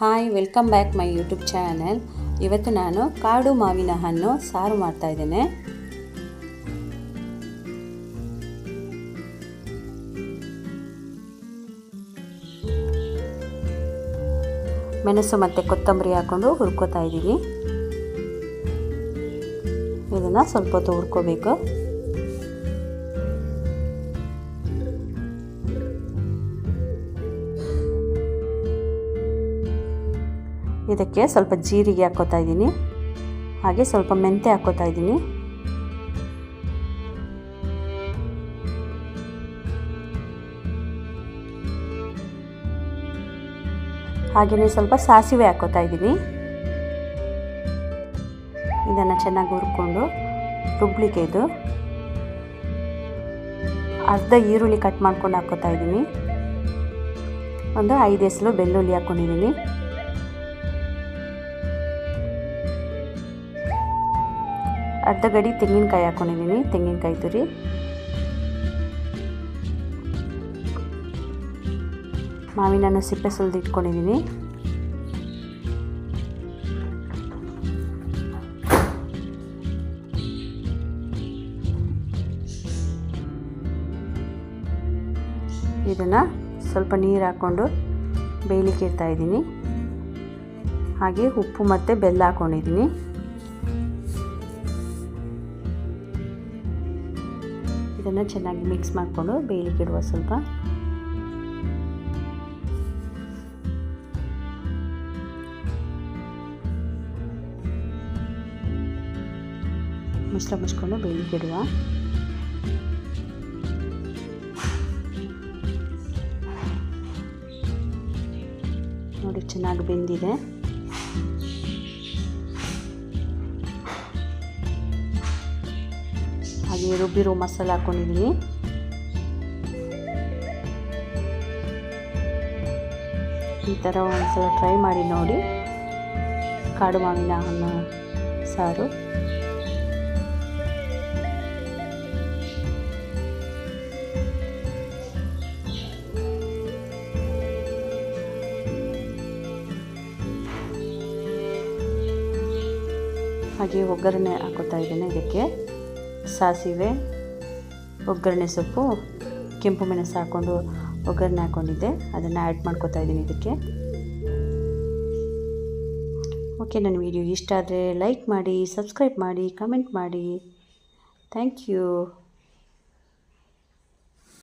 Hi welcome back my YouTube channel ಇವತ್ತು ನಾನು ಕಾಡು ಮಾವಿನ ಹಣ್ಣು ಸಾರು ಮಾಡ್ತಾ ಇದ್ದೇನೆ. ಮೆಣಸು ಮತ್ತು ಕೊತ್ತಂಬರಿ ಹಾಕ್ಕೊಂಡು ಹುರ್ಕೋತಾ ಇದ್ದೀನಿ ಇದನ್ನು ಸ್ವಲ್ಪ ಹೊತ್ತು ಹುರ್ಕೋಬೇಕು. ಇದಕ್ಕೆ ಸ್ವಲ್ಪ ಜೀರಿಗೆ ಹಾಕೋತಾ ಇದ್ದೀನಿ. ಹಾಗೆ ಸ್ವಲ್ಪ ಮೆಂತೆ ಹಾಕೋತಾ ಇದ್ದೀನಿ. ಹಾಗೆಯೇ ಸ್ವಲ್ಪ ಸಾಸಿವೆ ಹಾಕ್ಕೋತಾ ಇದ್ದೀನಿ. ಇದನ್ನು ಚೆನ್ನಾಗಿ ಹುರ್ಕೊಂಡು ರುಬ್ಲಿಕ್ಕೆ ಇದು. ಅರ್ಧ ಈರುಳ್ಳಿ ಕಟ್ ಮಾಡ್ಕೊಂಡು ಹಾಕೋತಾ ಇದ್ದೀನಿ. ಒಂದು ಐದು ಎಸಲು ಬೆಳ್ಳುಳ್ಳಿ ಹಾಕ್ಕೊಂಡಿದ್ದೀನಿ ಅರ್ಧ ಗಡಿ ತೆಂಗಿನಕಾಯಿ ಹಾಕೊಂಡಿದ್ದೀನಿ, ತೆಂಗಿನಕಾಯಿ ತುರಿ. ಮಾವಿನನ್ನು ಸಿಪ್ಪೆ ಸುಲಿದು ಇಟ್ಕೊಂಡಿದ್ದೀನಿ. ಇದನ್ನು ಸ್ವಲ್ಪ ನೀರು ಹಾಕ್ಕೊಂಡು ಬೇಯಲಿಕ್ಕೆ ಇಡ್ತಾ ಇದ್ದೀನಿ. ಹಾಗೆ ಉಪ್ಪು ಮತ್ತು ಬೆಲ್ಲ ಹಾಕ್ಕೊಂಡಿದ್ದೀನಿ ಇದನ್ನು ಚೆನ್ನಾಗಿ ಮಿಕ್ಸ್ ಮಾಡಿಕೊಂಡು ಬೇಯಲಿಕ್ಕಿಡುವ ಸ್ವಲ್ಪ. ಮುಚ್ಚಳ ಮುಚ್ಕೊಂಡು ಬೇಯಲಿಕ್ಕಿಡುವ ನೋಡಿ ಚೆನ್ನಾಗಿ ಬೆಂದಿದೆ. ಹಾಗೆ ರುಬ್ಬಿರೋ ಮಸಾಲೆ ಹಾಕೊಂಡಿದ್ದೀನಿ ಈ ಥರ ಒಂದ್ಸಲ ಟ್ರೈ ಮಾಡಿ ನೋಡಿ. ಕಾಡು ಮಾವಿನ ಹಣ್ಣು, ಸಾರು. ಹಾಗೆ ಒಗ್ಗರಣೆ ಹಾಕೋತಾ ಇದ್ದೇನೆ ಇದಕ್ಕೆ. ಸಾಸಿವೆ, ಒಗ್ಗರಣೆ ಸೊಪ್ಪು, ಕೆಂಪು ಮೆಣಸು ಹಾಕ್ಕೊಂಡು ಒಗ್ಗರಣೆ ಹಾಕ್ಕೊಂಡಿದ್ದೆ ಅದನ್ನು ಆ್ಯಡ್ ಮಾಡ್ಕೋತಾ ಇದ್ದೀನಿ ಇದಕ್ಕೆ. ಓಕೆ ನನ್ನ ವಿಡಿಯೋ ಇಷ್ಟ ಆದರೆ ಲೈಕ್ ಮಾಡಿ ಸಬ್ಸ್ಕ್ರೈಬ್ ಮಾಡಿ ಕಮೆಂಟ್ ಮಾಡಿ. Thank you